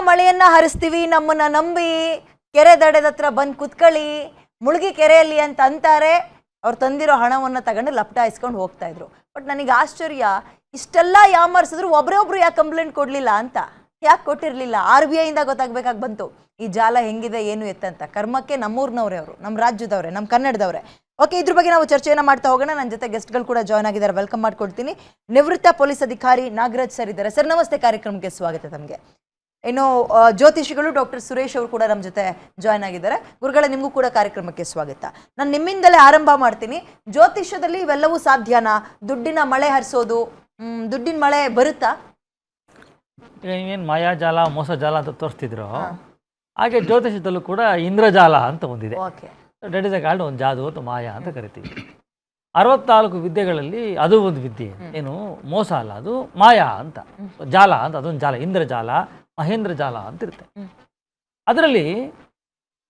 ಮಳೆಯನ್ನ ಹರಿಸ್ತೀವಿ, ನಮ್ಮನ್ನ ನಂಬಿ, ಕೆರೆ ದಡದ ಹತ್ರ ಬಂದು ಕುತ್ಕೊಳ್ಳಿ, ಮುಳುಗಿ ಕೆರೆಯಲ್ಲಿ ಅಂತ ಅಂತಾರೆ. ಅವ್ರು ತಂದಿರೋ ಹಣವನ್ನ ತಗೊಂಡು ಲಪಟಾಯಿಸ್ಕೊಂಡು ಹೋಗ್ತಾ ಇದ್ರು. ಬಟ್ ನನಗೆ ಆಶ್ಚರ್ಯ, ಇಷ್ಟೆಲ್ಲ ಯಾಮರ್ಸಿದ್ರು ಒಬ್ರೇ ಒಬ್ರು ಯಾಕೆ ಕಂಪ್ಲೇಂಟ್ ಕೊಡ್ಲಿಲ್ಲ ಅಂತ? ಯಾಕೆ ಕೊಟ್ಟಿರಲಿಲ್ಲ? ಆರ್ ಬಿ ಐಯಿಂದ ಗೊತ್ತಾಗ್ಬೇಕಾಗಿ ಬಂತು. ಈ ಜಾಲ ಹೆಂಗಿದೆ, ಏನು ಎತ್ತಂತ? ಕರ್ಮಕ್ಕೆ ನಮ್ಮೂರ್ನವ್ರೆ ಅವರು ನಮ್ಮ ರಾಜ್ಯದವ್ರೆ ನಮ್ಮ ಕನ್ನಡದವ್ರೆ. ಓಕೆ, ಇದ್ರ ಬಗ್ಗೆ ನಾವು ಚರ್ಚೆಯನ್ನು ಮಾಡ್ತಾ ಹೋಗೋಣ. ನನ್ನ ಜೊತೆ ಗೆಸ್ಟ್ಗಳು ಕೂಡ ಜಾಯ್ನ್ ಆಗಿದ್ದಾರೆ. ವೆಲ್ಕಮ್ ಮಾಡ್ಕೊಡ್ತೀನಿ. ನಿವೃತ್ತ ಪೊಲೀಸ್ ಅಧಿಕಾರಿ ನಾಗರಾಜ್ ಸರ್ ಇದ್ದಾರೆ. ಸರ್, ನಮಸ್ತೆ. ಕಾರ್ಯಕ್ರಮಕ್ಕೆ ಸ್ವಾಗತ ತಮಗೆ. ಇನ್ನು ಜ್ಯೋತಿಷಿಗಳು ಡಾಕ್ಟರ್ ಸುರೇಶ್ ಅವರು ಕೂಡ ನಮ್ಮ ಜೊತೆ ಜಾಯ್ನ್ ಆಗಿದ್ದಾರೆ. ಗುರುಗಳ ನಿಮಗೂ ಕೂಡ ಕಾರ್ಯಕ್ರಮಕ್ಕೆ ಸ್ವಾಗತ. ನಾನು ನಿಮ್ಮಿಂದಲೇ ಆರಂಭ ಮಾಡ್ತೀನಿ. ಜ್ಯೋತಿಷ್ಯದಲ್ಲಿ ಇವೆಲ್ಲವೂ ಸಾಧ್ಯನಾ? ದುಡ್ಡಿನ ಮಳೆ ಹರಿಸೋದು ದುಡ್ಡಿನ ಮಳೆ ಬರುತ್ತಾ? ಮಾಯಾ ನೀವೇನು ಮಾಯಾಜಾಲ ಮೋಸಜಾಲ ಅಂತ ತೋರಿಸ್ತಿದ್ರು. ಹಾಗೆ ಜ್ಯೋತಿಷ್ಯದಲ್ಲೂ ಕೂಡ ಇಂದ್ರಜಾಲ ಅಂತ ಒಂದಿದೆ. ಓಕೆ. ಡೆಟ್ ಇಸ್ ಕಾಲ್ಡ್ ಒಂದು ಜಾದು ಅಥವಾ ಮಾಯಾ ಅಂತ ಕರಿತೀವಿ. ಅರವತ್ನಾಲ್ಕು ವಿದ್ಯೆಗಳಲ್ಲಿ ಅದು ಒಂದು ವಿದ್ಯೆ. ಏನು ಮೋಸ ಅಲ್ಲ ಅದು ಮಾಯಾ ಅಂತ. ಜಾಲ ಅಂತ ಅದೊಂದು ಜಾಲ ಇಂದ್ರಜಾಲ. ಮಹೇಂದ್ರ ಜಾಲ ಅಂತ ಇರುತ್ತೆ ಅದರಲ್ಲಿ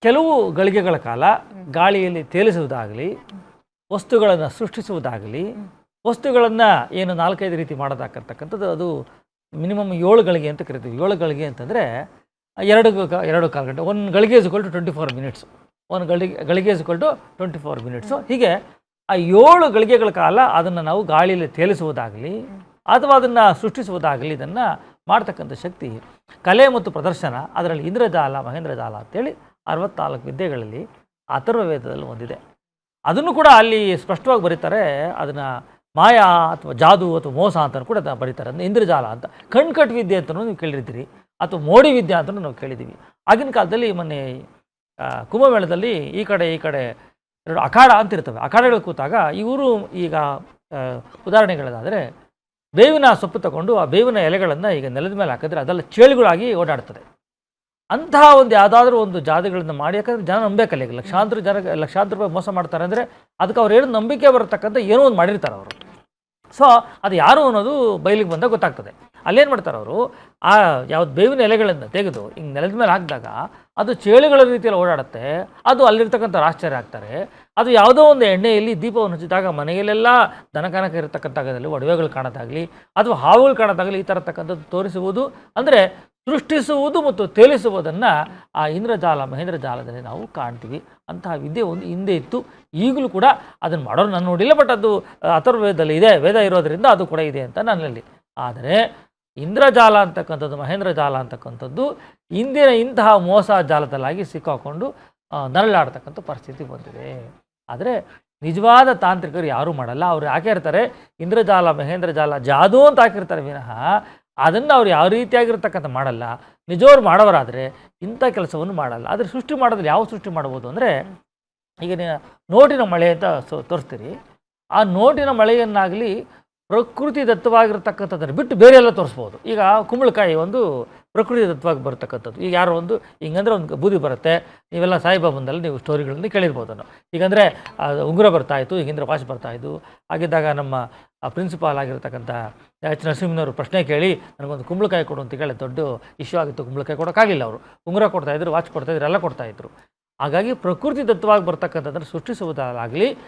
ಕೆಲವು ಗಳಿಗೆಗಳ ಕಾಲ ಗಾಳಿಯಲ್ಲಿ ತೇಲಿಸುವುದಾಗಲಿ ವಸ್ತುಗಳನ್ನು ಸೃಷ್ಟಿಸುವುದಾಗಲಿ ವಸ್ತುಗಳನ್ನು ಏನು ನಾಲ್ಕೈದು ರೀತಿ ಮಾಡೋದಾಕರ್ತಕ್ಕಂಥದ್ದು ಅದು ಮಿನಿಮಮ್ ಏಳು ಗಳಿಗೆ ಅಂತ ಕರಿತೀವಿ. ಏಳು ಗಳಿಗೆ ಅಂತಂದರೆ ಎರಡು ಎರಡು ಕಾಲು ಗಂಟೆ ಒಂದು ಗಳಿಗೆ is equal to twenty four minutes ಒಂದು ಗಳಿಗೆ ಗಳಿಗೆ is equal to twenty four minutes ಹೀಗೆ ಆ ಏಳು ಗಳಿಗೆಗಳ ಕಾಲ ಅದನ್ನು ನಾವು ಗಾಳಿಯಲ್ಲಿ ತೇಲಿಸುವುದಾಗಲಿ ಅಥವಾ ಅದನ್ನು ಸೃಷ್ಟಿಸುವುದಾಗಲಿ, ಇದನ್ನು ಮಾಡ್ತಕ್ಕಂಥ ಶಕ್ತಿ ಕಲೆ ಮತ್ತು ಪ್ರದರ್ಶನ, ಅದರಲ್ಲಿ ಇಂದ್ರಜಾಲ, ಮಹೇಂದ್ರಜಾಲ ಅಂತೇಳಿ ಅರವತ್ನಾಲ್ಕು ವಿದ್ಯೆಗಳಲ್ಲಿ ಅಥರ್ವ ವೇದದಲ್ಲಿ ಒಂದಿದೆ. ಅದನ್ನು ಕೂಡ ಅಲ್ಲಿ ಸ್ಪಷ್ಟವಾಗಿ ಬರೀತಾರೆ, ಅದನ್ನು ಮಾಯಾ ಅಥವಾ ಜಾದು ಅಥವಾ ಮೋಸ ಅಂತ ಕೂಡ ಅದನ್ನು ಬರೀತಾರೆ. ಅಂದರೆ ಇಂದ್ರಜಾಲ ಅಂತ. ಕಣ್ಕಟ್ ವಿದ್ಯೆ ಅಂತಲೂ ನೀವು ಕೇಳಿರ್ತೀರಿ ಅಥವಾ ಮೋಡಿ ವಿದ್ಯೆ ಅಂತಲೂ ನಾವು ಕೇಳಿದ್ದೀವಿ. ಆಗಿನ ಕಾಲದಲ್ಲಿ ಮೊನ್ನೆ ಕುಂಭಮೇಳದಲ್ಲಿ ಈ ಕಡೆ ಈ ಕಡೆ ಎರಡು ಅಖಾಡ ಅಂತ ಇರ್ತವೆ ಅಖಾಡಗಳು ಕೂತಾಗ ಇವರು ಈಗ ಉದಾಹರಣೆಗಳದಾದರೆ ಬೇವಿನ ಸೊಪ್ಪು ತಗೊಂಡು ಆ ಬೇವಿನ ಎಲೆಗಳನ್ನು ಈಗ ನೆಲದ ಮೇಲೆ ಹಾಕಿದ್ರೆ ಅದೆಲ್ಲ ಚೇಳುಗಳಾಗಿ ಓಡಾಡ್ತದೆ. ಅಂತಹ ಒಂದು ಯಾವುದಾದ್ರೂ ಒಂದು ಜಾತಿಗಳನ್ನು ಮಾಡಿ, ಯಾಕಂದ್ರೆ ಜನ ನಂಬೇಕಲ್ಲ ಈಗ. ಲಕ್ಷಾಂತರ ಜನ, ಲಕ್ಷಾಂತರ ರೂಪಾಯಿ ಮೋಸ ಮಾಡ್ತಾರೆ ಅಂದರೆ ಅದಕ್ಕೆ ಅವ್ರು ಏನು ನಂಬಿಕೆ ಬರತಕ್ಕಂಥ ಏನೋ ಒಂದು ಮಾಡಿರ್ತಾರೆ ಅವರು. ಸೊ ಅದು ಯಾರು ಅನ್ನೋದು ಬಯಲಿಗೆ ಬಂದಾಗ ಗೊತ್ತಾಗ್ತದೆ. ಅಲ್ಲೇನು ಮಾಡ್ತಾರೆ ಅವರು? ಆ ಯಾವ್ದು ಬೇವಿನ ಎಲೆಗಳನ್ನು ತೆಗೆದು ಹಿಂಗೆ ನೆಲದ ಮೇಲೆ ಹಾಕಿದಾಗ ಅದು ಚೇಳುಗಳ ರೀತಿಯಲ್ಲಿ ಓಡಾಡುತ್ತೆ. ಅದು ಅಲ್ಲಿರ್ತಕ್ಕಂಥ ಆಶ್ಚರ್ಯ ಆಗ್ತಾರೆ. ಅದು ಯಾವುದೋ ಒಂದು ಎಣ್ಣೆಯಲ್ಲಿ ದೀಪವನ್ನು ಹಚ್ಚಿದಾಗ ಮನೆಯಲ್ಲೆಲ್ಲ ದನಕನಕ ಇರತಕ್ಕಂಥದಲ್ಲಿ ಒಡವೆಗಳು ಕಾಣೋದಾಗಲಿ ಅಥವಾ ಹಾವುಗಳು ಕಾಣೋದಾಗಲಿ ಈ ಥರತಕ್ಕಂಥದ್ದು ತೋರಿಸುವುದು. ಅಂದರೆ ಸೃಷ್ಟಿಸುವುದು ಮತ್ತು ತೇಲಿಸುವುದನ್ನು ಆ ಇಂದ್ರಜಾಲ ಮಹೇಂದ್ರ ಜಾಲದಲ್ಲಿ ನಾವು ಕಾಣ್ತೀವಿ. ಅಂತಹ ವಿದ್ಯೆ ಒಂದು ಹಿಂದೆ ಇತ್ತು. ಈಗಲೂ ಕೂಡ ಅದನ್ನು ಮಾಡೋರು ನಾನು ನೋಡಿಲ್ಲ ಬಟ್ ಅದು ಅಥರ್ವೇದದಲ್ಲಿ ಇದೆ, ವೇದ ಇರೋದರಿಂದ ಅದು ಕೂಡ ಇದೆ ಅಂತ ನನ್ನಲ್ಲಿ. ಆದರೆ ಇಂದ್ರಜಾಲ ಅಂತಕ್ಕಂಥದ್ದು ಮಹೇಂದ್ರ ಜಾಲ ಅಂತಕ್ಕಂಥದ್ದು ಇಂದಿನ ಇಂತಹ ಮೋಸ ಜಾಲದಲ್ಲಾಗಿ ಸಿಕ್ಕಾಕೊಂಡು ನರಳಾಡ್ತಕ್ಕಂಥ ಪರಿಸ್ಥಿತಿ ಬಂದಿದೆ. ಆದರೆ ನಿಜವಾದ ತಾಂತ್ರಿಕರು ಯಾರೂ ಮಾಡಲ್ಲ. ಅವ್ರು ಇರ್ತಾರೆ? ಇಂದ್ರಜಾಲ ಮಹೇಂದ್ರ ಜಾಲ ಜಾದು ಅಂತ ಹಾಕಿರ್ತಾರೆ ವಿನಃ ಅದನ್ನು ಅವ್ರು ಯಾವ ರೀತಿಯಾಗಿರ್ತಕ್ಕಂಥ ಮಾಡಲ್ಲ. ನಿಜವ್ರು ಮಾಡೋರಾದರೆ ಇಂಥ ಕೆಲಸವನ್ನು ಮಾಡಲ್ಲ. ಆದರೆ ಸೃಷ್ಟಿ ಮಾಡೋದ್ರಲ್ಲಿ ಯಾವ ಸೃಷ್ಟಿ ಮಾಡ್ಬೋದು ಅಂದರೆ ಈಗ ನೋಟಿನ ಮಳೆ ಅಂತ ತೋರಿಸ್ತೀರಿ. ಆ ನೋಟಿನ ಮಳೆಯನ್ನಾಗಲಿ ಪ್ರಕೃತಿ ದತ್ತವಾಗಿರ್ತಕ್ಕಂಥದ್ದನ್ನು ಬಿಟ್ಟು ಬೇರೆ ಎಲ್ಲ ತೋರಿಸ್ಬೋದು. ಈಗ ಕುಂಬಳಕಾಯಿ ಒಂದು ಪ್ರಕೃತಿ ದತ್ತವಾಗಿ ಬರ್ತಕ್ಕಂಥದ್ದು. ಈಗ ಯಾರೋ ಒಂದು, ಹಿಂಗಂದ್ರೆ ಒಂದು ಬೂದಿ ಬರುತ್ತೆ, ನೀವೆಲ್ಲ ಸಾಯಿಬಾಬಂದಲ್ಲಿ ನೀವು ಸ್ಟೋರಿಗಳನ್ನು ಕೇಳಿರ್ಬೋದು ನಾವು ಈಗಂದರೆ ಉಂಗುರ ಬರ್ತಾಯಿತ್ತು ಈಗಿಂದ್ರೆ ವಾಚ್ ಬರ್ತಾಯಿದ್ದು ಆಗಿದ್ದಾಗ ನಮ್ಮ ಪ್ರಿನ್ಸಿಪಾಲ್ ಆಗಿರ್ತಕ್ಕಂಥ ಎಚ್. ನರಸಿಂಹನವರು ಪ್ರಶ್ನೆ ಕೇಳಿ, ನನಗೊಂದು ಕುಂಬಳಕಾಯಿ ಕೊಡು ಅಂತ ಕೇಳಿ ದೊಡ್ಡ ಇಶ್ಯೂ ಆಗಿತ್ತು, ಕುಂಬಳಕಾಯಿ ಕೊಡೋಕ್ಕಾಗಲಿಲ್ಲ ಅವರು. ಉಂಗುರ ಕೊಡ್ತಾಯಿದ್ರು ವಾಚ್ ಕೊಡ್ತಾಯಿದ್ರು ಎಲ್ಲ ಕೊಡ್ತಾಯಿದ್ರು ಹಾಗಾಗಿ ಪ್ರಕೃತಿ ದತ್ತವಾಗಿ ಬರ್ತಕ್ಕಂಥದ್ದನ್ನು ಸೃಷ್ಟಿಸುವುದಾಗಲಿ